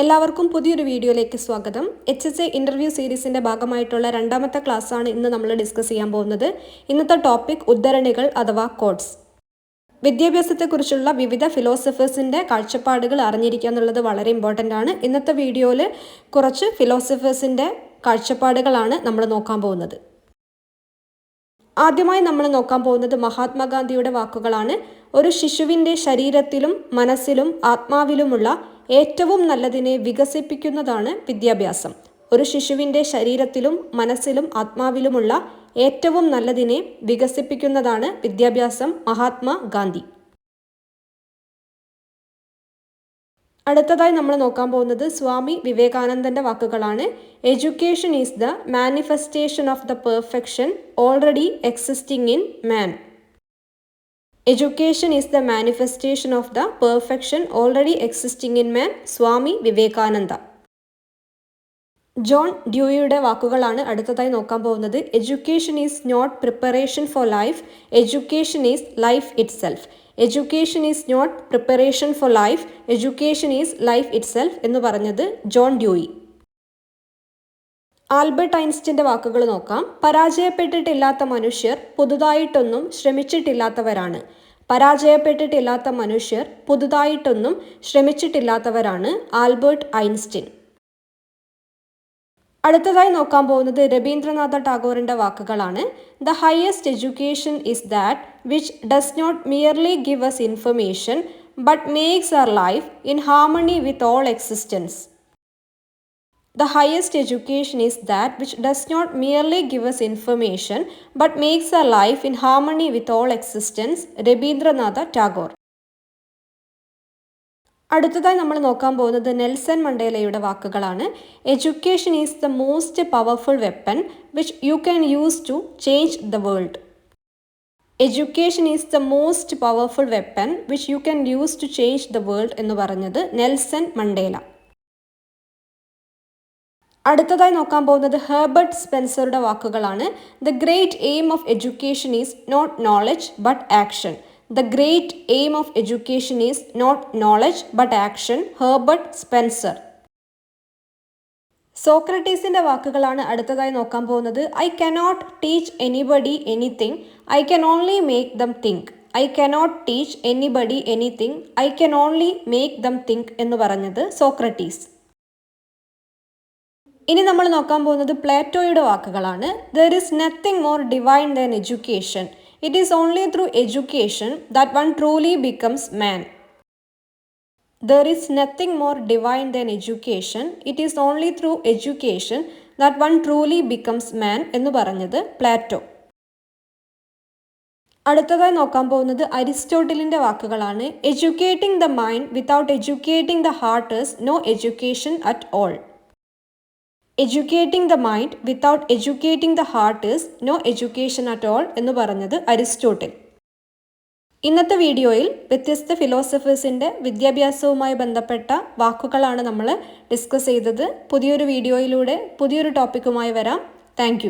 എല്ലാവർക്കും പുതിയൊരു വീഡിയോയിലേക്ക് സ്വാഗതം. എച്ച് എസ് എ ഇന്റർവ്യൂ സീരീസിന്റെ ഭാഗമായിട്ടുള്ള രണ്ടാമത്തെ ക്ലാസ്സാണ് ഇന്ന് നമ്മൾ ഡിസ്കസ് ചെയ്യാൻ പോകുന്നത്. ഇന്നത്തെ ടോപ്പിക് ഉദ്ധരണികൾ അഥവാ കോഡ്സ് വിദ്യാഭ്യാസത്തെക്കുറിച്ചുള്ള വിവിധ ഫിലോസഫേഴ്സിന്റെ കാഴ്ചപ്പാടുകൾ അറിഞ്ഞിരിക്കുക എന്നുള്ളത് വളരെ ഇമ്പോർട്ടന്റ് ആണ്. ഇന്നത്തെ വീഡിയോയിൽ കുറച്ച് ഫിലോസഫേഴ്സിന്റെ കാഴ്ചപ്പാടുകളാണ് നമ്മൾ നോക്കാൻ പോകുന്നത്. ആദ്യമായി നമ്മൾ നോക്കാൻ പോകുന്നത് മഹാത്മാഗാന്ധിയുടെ വാക്കുകളാണ്. ഒരു ശിശുവിന്റെ ശരീരത്തിലും മനസ്സിലും ആത്മാവിലുമുള്ള ഏറ്റവും നല്ലതിനെ വികസിപ്പിക്കുന്നതാണ് വിദ്യാഭ്യാസം. ഒരു ശിശുവിന്റെ ശരീരത്തിലും മനസ്സിലും ആത്മാവിലുമുള്ള ഏറ്റവും നല്ലതിനെ വികസിപ്പിക്കുന്നതാണ് വിദ്യാഭ്യാസം. മഹാത്മാ ഗാന്ധി. അടുത്തതായി നമ്മൾ നോക്കാൻ പോകുന്നത് സ്വാമി വിവേകാനന്ദന്റെ വാക്കുകളാണ്. Education is the manifestation of the perfection already existing in man education is the manifestation of the perfection already existing in man Swami Vivekananda John ഡ്യൂയിയുടെ വാക്കുകളാണ് അടുത്തതായി നോക്കാൻ പോകുന്നത്. Education is not preparation for life education is life itself education is not preparation for life education is life itself എന്ന് പറഞ്ഞത് John Dewey Albert ഐൻസ്റ്റിന്റെ വാക്കുകൾ നോക്കാം. പരാജയപ്പെട്ടിട്ടില്ലാത്ത മനുഷ്യർ പുതുതായിട്ടൊന്നും ശ്രമിച്ചിട്ടില്ലാത്തവരാണ്. പരാജയപ്പെട്ടിട്ടില്ലാത്ത മനുഷ്യർ പുതുതായിട്ടൊന്നും ശ്രമിച്ചിട്ടില്ലാത്തവരാണ് ആൽബർട്ട് ഐൻസ്റ്റിൻ. അടുത്തതായി നോക്കാൻ പോകുന്നത് രവീന്ദ്രനാഥ ടാഗോറിന്റെ വാക്കുകളാണ്. The highest education is that which does not merely give us information but makes our life in harmony with all existence. The highest education is that which does not merely give us information but makes our life in harmony with all existence. Rabindranath Tagore. അടുത്തതായി നമ്മൾ നോക്കാൻ പോകുന്നത് Nelson മണ്ടേലയുടെ വാക്കുകളാണ്. Education is the most powerful weapon which you can use to change the world education is the most powerful weapon which you can use to change the world എന്ന് പറഞ്ഞത് Nelson Mandela. അടുത്തതായി നോക്കാൻ പോകുന്നത് Herbert സ്പെൻസറുടെ വാക്കുകളാണ്. The great aim of education is not knowledge but action the great aim of education is not knowledge but action Herbert Spencer. സോക്രട്ടീസിന്റെ വാക്കുകളാണ് അടുത്തതായി നോക്കാൻ പോകുന്നത്. I cannot teach anybody anything I can only make them think I cannot teach anybody anything I can only make them think എന്ന് പറഞ്ഞത് Socrates. ഇനി നമ്മൾ നോക്കാൻ പോകുന്നത് പ്ലേറ്റോയുടെ വാക്കുകളാണ്. There is nothing more divine than education it is only through education that one truly becomes man there is nothing more divine than education it is only through education that one truly becomes man എന്ന് പറഞ്ഞത് Plato. അടുത്തതായി നോക്കാൻ പോകുന്നത് അരിസ്റ്റോട്ടിലിന്റെ വാക്കുകളാണ്. Educating the mind without educating the heart is no education at all educating the mind without educating the heart is no education at all എന്ന് പറഞ്ഞത് Aristotle. ഇന്നത്തെ വീഡിയോയിൽ വ്യത്യസ്ത ഫിലോസഫേഴ്സിന്റെ വിദ്യാഭ്യാസവുമായി ബന്ധപ്പെട്ട വാക്കുകളാണ് നമ്മൾ ഡിസ്കസ് ചെയ്തത്. പുതിയൊരു വീഡിയോയിലൂടെ പുതിയൊരു ടോപ്പിക്കുമായി വരാം. താങ്ക്